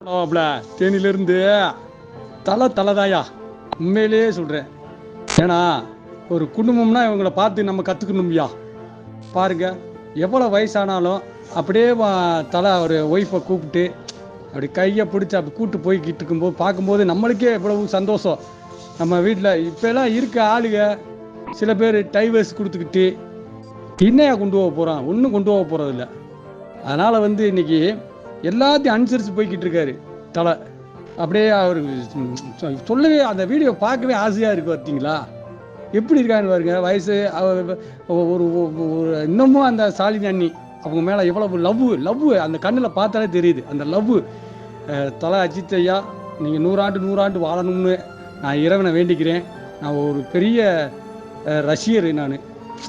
மாப்ள தேனியிலிருந்து தலை தலைதாயா. உண்மையிலேயே சொல்கிறேன் ஏன்னா ஒரு குடும்பம்னா இவங்களை பார்த்து நம்ம கற்றுக்கணும்யா பாருங்க எவ்வளோ வயசானாலும் அப்படியே வா- தலை ஒரு ஒய்ஃபை கூப்பிட்டு அப்படி கையை பிடிச்சி அப்படி கூப்பிட்டு போய்கிட்டு இருக்கும்போது பார்க்கும்போது நம்மளுக்கே எவ்வளவு சந்தோஷம். நம்ம வீட்டில் இப்போலாம் இருக்க ஆளுங்க சில பேர் டைவர்ஸ் கொடுத்துக்கிட்டு என்னையா கொண்டு போக போகிறான் ஒன்றும் கொண்டு போக போகிறதில்ல அதனால் வந்து இன்றைக்கி எல்லாத்தையும் அனுசரித்து போய்கிட்டு இருக்காரு. தலை. அப்படியே அவர் சொல்லவே அந்த வீடியோ பார்க்கவே ஆசையாக இருக்கு பார்த்தீங்களா? எப்படி இருக்கான்னு பாருங்க வயசு ஒரு ஒரு- இன்னமும் அந்த சாலினி அண்ணி அவங்க மேலே எவ்வளவு லவ் லவ் அந்த கண்ணில் பார்த்தாலே தெரியுது அந்த லவ் தலை அஜித் ஐயா நீங்கள் நூறாண்டு நூறாண்டு வாழணும்னு நான் இறைவனை வேண்டிக்கிறேன். நான் ஒரு பெரிய ரசிகர் நான்.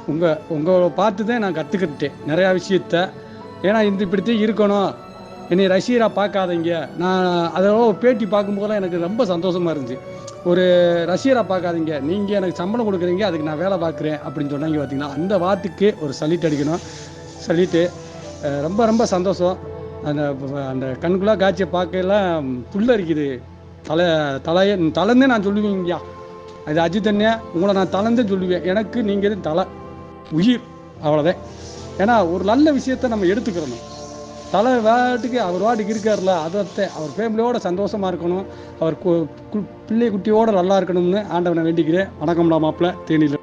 உங்கள் உங்களை பார்த்து தான் நான் கற்றுக்கிட்டேன் நிறையா விஷயத்த. ஏன்னா இந்த இப்படித்தான் இருக்கணும். என்னை ரசிகராக பார்க்காதீங்க. நான் அதோட பேட்டி பார்க்கும்போதெல்லாம் எனக்கு ரொம்ப சந்தோஷமாக இருந்துச்சு. ஒரு ரசிகராக பார்க்காதீங்க. நீங்கள் எனக்கு சம்பளம் கொடுக்குறீங்க அதுக்கு நான் வேலை பார்க்குறேன் அப்படின்னு சொன்னாங்க பார்த்தீங்கன்னா அந்த வார்த்தைக்கு ஒரு சலிட்டு அடிக்கணும். சலிட்டு ரொம்ப ரொம்ப சந்தோஷம். அந்த அந்த கண்குள்ளா காட்சியை பார்க்கலாம் புல்லரிக்குது தலை தலையை தலைந்தே நான் சொல்லுவீங்கயா அது அஜித் அண்ணே உங்களை நான் தலைந்தே சொல்லுவேன். எனக்கு நீங்கள் தலை உயிர் அவ்வளோதான் ஏன்னா ஒரு நல்ல விஷயத்த நம்ம எடுத்துக்கிறணும். தலை வாட்டுக்கு அவர் வாட்டுக்கு இருக்கார்ல அதை அவர் ஃபேமிலியோட சந்தோஷமா இருக்கணும். அவர் கு- கு- பிள்ளை குட்டியோட நல்லா இருக்கணும்னு ஆண்டவனை வேண்டிக்கிறேன். வணக்கம்டா மாப்பிள்ள தேனியில்